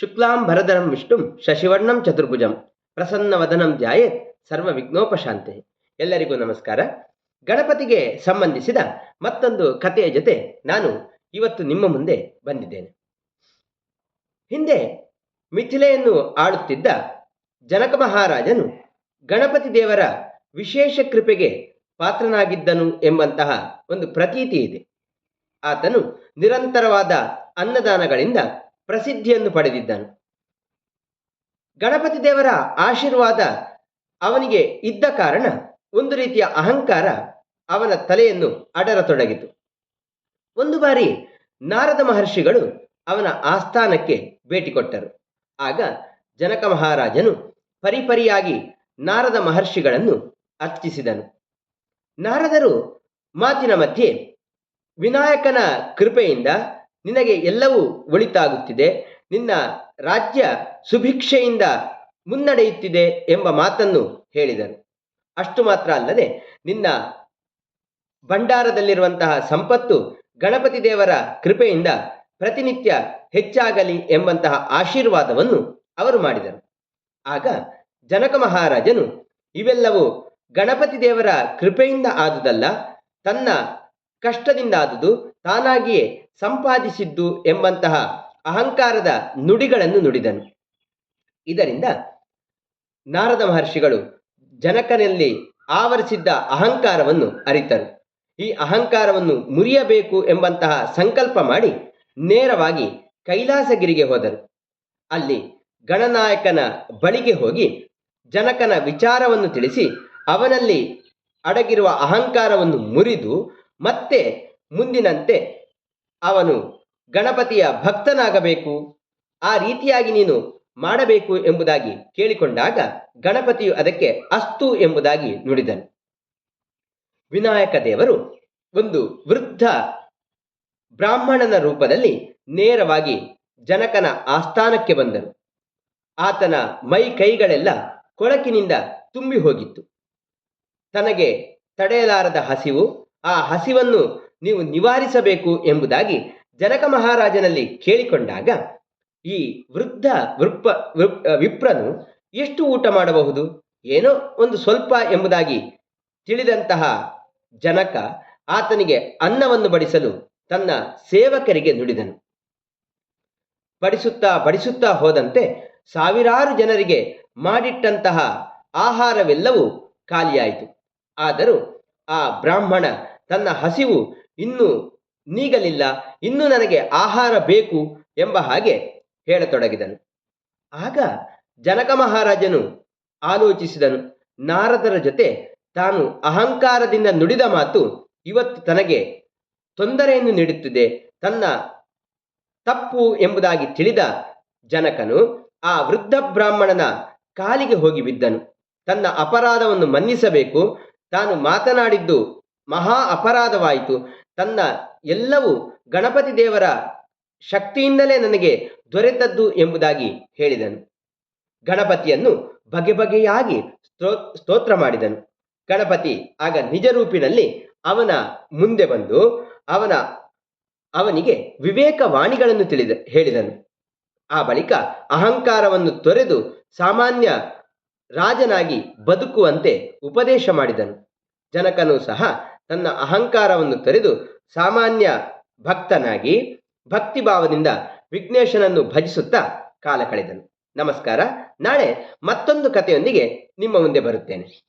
ಶುಕ್ಲಾಂ ಭರಧರಂ ವಿಷ್ಣುಂ ಶಶಿವರ್ಣಂ ಚತುರ್ಭುಜಂ. ಪ್ರಸನ್ನವದನಂ ಜಾಯೇತ್ ಸರ್ವ ವಿಘ್ನೋಪಶಾಂತಿ. ಎಲ್ಲರಿಗೂ ನಮಸ್ಕಾರ. ಗಣಪತಿಗೆ ಸಂಬಂಧಿಸಿದ ಮತ್ತೊಂದು ಕಥೆಯ ಜೊತೆ ನಾನು ಇವತ್ತು ನಿಮ್ಮ ಮುಂದೆ ಬಂದಿದ್ದೇನೆ. ಹಿಂದೆ ಮಿಥಿಲೆಯನ್ನು ಆಳುತ್ತಿದ್ದ ಜನಕ ಮಹಾರಾಜನು ಗಣಪತಿ ದೇವರ ವಿಶೇಷ ಕೃಪೆಗೆ ಪಾತ್ರನಾಗಿದ್ದನು ಎಂಬಂತಹ ಒಂದು ಪ್ರತೀತಿ ಇದೆ. ಆತನು ನಿರಂತರವಾದ ಅನ್ನದಾನಗಳಿಂದ ಪ್ರಸಿದ್ಧಿಯನ್ನು ಪಡೆದಿದ್ದನು. ಗಣಪತಿ ದೇವರ ಆಶೀರ್ವಾದ ಅವನಿಗೆ ಇದ್ದ ಕಾರಣ ಒಂದು ರೀತಿಯ ಅಹಂಕಾರ ಅವನ ತಲೆಯನ್ನು ಅಡರತೊಡಗಿತು. ಒಂದು ಬಾರಿ ನಾರದ ಮಹರ್ಷಿಗಳು ಅವನ ಆಸ್ಥಾನಕ್ಕೆ ಭೇಟಿ ಕೊಟ್ಟರು. ಆಗ ಜನಕ ಮಹಾರಾಜನು ಪರಿಪರಿಯಾಗಿ ನಾರದ ಮಹರ್ಷಿಗಳನ್ನು ಅರ್ಚಿಸಿದನು. ನಾರದರು ಮಾತಿನ ಮಧ್ಯೆ ವಿನಾಯಕನ ಕೃಪೆಯಿಂದ ನಿನಗೆ ಎಲ್ಲವೂ ಒಳಿತಾಗುತ್ತಿದೆ. ನಿನ್ನ ರಾಜ್ಯ ಸುಭಿಕ್ಷೆಯಿಂದ ಮುನ್ನಡೆಯುತ್ತಿದೆ ಎಂಬ ಮಾತನ್ನು ಹೇಳಿದರು ಅಷ್ಟು ಮಾತ್ರ ಅಲ್ಲದೆ ನಿನ್ನ ಭಂಡಾರದಲ್ಲಿರುವಂತಹ ಸಂಪತ್ತು ಗಣಪತಿ ದೇವರ ಕೃಪೆಯಿಂದ ಪ್ರತಿನಿತ್ಯ ಹೆಚ್ಚಾಗಲಿ ಎಂಬಂತಹ ಆಶೀರ್ವಾದವನ್ನು ಅವರು ಮಾಡಿದರು. ಆಗ ಜನಕ ಮಹಾರಾಜನು, ಇವೆಲ್ಲವೂ ಗಣಪತಿ ದೇವರ ಕೃಪೆಯಿಂದ ಆದುದಲ್ಲ, ತನ್ನ ಕಷ್ಟದಿಂದ ಆದುದು ತಾನಾಗಿಯೇ ಸಂಪಾದಿಸಿದ್ದು ಎಂಬಂತಹ ಅಹಂಕಾರದ ನುಡಿಗಳನ್ನು ನುಡಿದನು. ಇದರಿಂದ ನಾರದ ಮಹರ್ಷಿಗಳು ಜನಕನಲ್ಲಿ ಆವರಿಸಿದ್ದ ಅಹಂಕಾರವನ್ನು ಅರಿತರು. ಈ ಅಹಂಕಾರವನ್ನು ಮುರಿಯಬೇಕು ಎಂಬಂತಹ ಸಂಕಲ್ಪ ಮಾಡಿ ನೇರವಾಗಿ ಕೈಲಾಸಗಿರಿಗೆ ಹೋದರು. ಅಲ್ಲಿ ಗಣನಾಯಕನ ಬಳಿಗೆ ಹೋಗಿ ಜನಕನ ವಿಚಾರವನ್ನು ತಿಳಿಸಿ ಅವನಲ್ಲಿ ಅಡಗಿರುವ ಅಹಂಕಾರವನ್ನು ಮುರಿದು ಮತ್ತೆ ಮುಂದಿನಂತೆ ಅವನು ಗಣಪತಿಯ ಭಕ್ತನಾಗಬೇಕು. ಆ ರೀತಿಯಾಗಿ ನೀನು ಮಾಡಬೇಕು ಎಂಬುದಾಗಿ ಕೇಳಿಕೊಂಡಾಗ ಗಣಪತಿಯು ಅದಕ್ಕೆ ಅಸ್ತು ಎಂಬುದಾಗಿ ನುಡಿದನು. ವಿನಾಯಕ ದೇವರು ಒಂದು ವೃದ್ಧ ಬ್ರಾಹ್ಮಣನ ರೂಪದಲ್ಲಿ ನೇರವಾಗಿ ಜನಕನ ಆಸ್ಥಾನಕ್ಕೆ ಬಂದನು. ಆತನ ಮೈ ಕೈಗಳೆಲ್ಲ ಕೊಳಕಿನಿಂದ ತುಂಬಿ ಹೋಗಿತ್ತು. ತನಗೆ ತಡೆಯಲಾರದ ಹಸಿವು ಆ ಹಸಿವನ್ನು ನೀವು ನಿವಾರಿಸಬೇಕು ಎಂಬುದಾಗಿ ಜನಕ ಮಹಾರಾಜನಲ್ಲಿ ಕೇಳಿಕೊಂಡಾಗ, ಈ ವೃದ್ಧ ವೃಪ್ಪ ವೃಪ್ ವಿಪ್ರನು ಎಷ್ಟು ಊಟ ಮಾಡಬಹುದು? ಏನೋ ಒಂದು ಸ್ವಲ್ಪ ಎಂಬುದಾಗಿ ತಿಳಿದಂತಹ ಜನಕ ಆತನಿಗೆ ಅನ್ನವನ್ನು ಬಡಿಸಲು ತನ್ನ ಸೇವಕರಿಗೆ ನುಡಿದನು. ಬಡಿಸುತ್ತಾ ಬಡಿಸುತ್ತಾ ಹೋದಂತೆ ಸಾವಿರಾರು ಜನರಿಗೆ ಮಾಡಿಟ್ಟಂತಹ ಆಹಾರವೆಲ್ಲವೂ ಖಾಲಿಯಾಯಿತು. ಆದರೂ ಆ ಬ್ರಾಹ್ಮಣ ತನ್ನ ಹಸಿವು ಇನ್ನೂ ನೀಗಲಿಲ್ಲ, ಇನ್ನೂ ನನಗೆ ಆಹಾರ ಬೇಕು ಎಂಬ ಹಾಗೆ ಹೇಳತೊಡಗಿದನು. ಆಗ ಜನಕ ಮಹಾರಾಜನು ಆಲೋಚಿಸಿದನು. ನಾರದರ ಜೊತೆ ತಾನು ಅಹಂಕಾರದಿಂದ ನುಡಿದ ಮಾತು ಇವತ್ತು ತನಗೆ ತೊಂದರೆಯನ್ನು ನೀಡುತ್ತಿದೆ. ತನ್ನ ತಪ್ಪು ಎಂಬುದಾಗಿ ತಿಳಿದ ಜನಕನು ಆ ವೃದ್ಧ ಬ್ರಾಹ್ಮಣನ ಕಾಲಿಗೆ ಹೋಗಿ ಬಿದ್ದನು. ತನ್ನ ಅಪರಾಧವನ್ನು ಮನ್ನಿಸಬೇಕು. ತಾನು ಮಾತನಾಡಿದ್ದು ಮಹಾ ಅಪರಾಧವಾಯಿತು. ತನ್ನ ಎಲ್ಲವೂ ಗಣಪತಿ ದೇವರ ಶಕ್ತಿಯಿಂದಲೇ ನನಗೆ ದೊರೆತದ್ದು ಎಂಬುದಾಗಿ ಹೇಳಿದನು. ಗಣಪತಿಯನ್ನು ಬಗೆ ಬಗೆಯಾಗಿ ಸ್ತೋ, ಸ್ತೋತ್ರ ಮಾಡಿದನು. ಗಣಪತಿ ಆಗ ನಿಜ ರೂಪಿನಲ್ಲಿ ಅವನ ಮುಂದೆ ಬಂದು ಅವನ, ಅವನಿಗೆ ವಿವೇಕ ವಾಣಿಗಳನ್ನು ತಿಳಿದ, ಹೇಳಿದನು. ಆ ಬಳಿಕ ಅಹಂಕಾರವನ್ನು ತೊರೆದು ಸಾಮಾನ್ಯ ರಾಜನಾಗಿ ಬದುಕುವಂತೆ ಉಪದೇಶ ಮಾಡಿದನು. ಜನಕನು ಸಹ ತನ್ನ ಅಹಂಕಾರವನ್ನು ತೊರೆದು ಸಾಮಾನ್ಯ ಭಕ್ತನಾಗಿ ಭಕ್ತಿಭಾವದಿಂದ ವಿಘ್ನೇಶನನ್ನು ಭಜಿಸುತ್ತಾ ಕಾಲ ಕಳೆದನು. ನಮಸ್ಕಾರ. ನಾಳೆ ಮತ್ತೊಂದು ಕಥೆಯೊಂದಿಗೆ ನಿಮ್ಮ ಮುಂದೆ ಬರುತ್ತೇನೆ.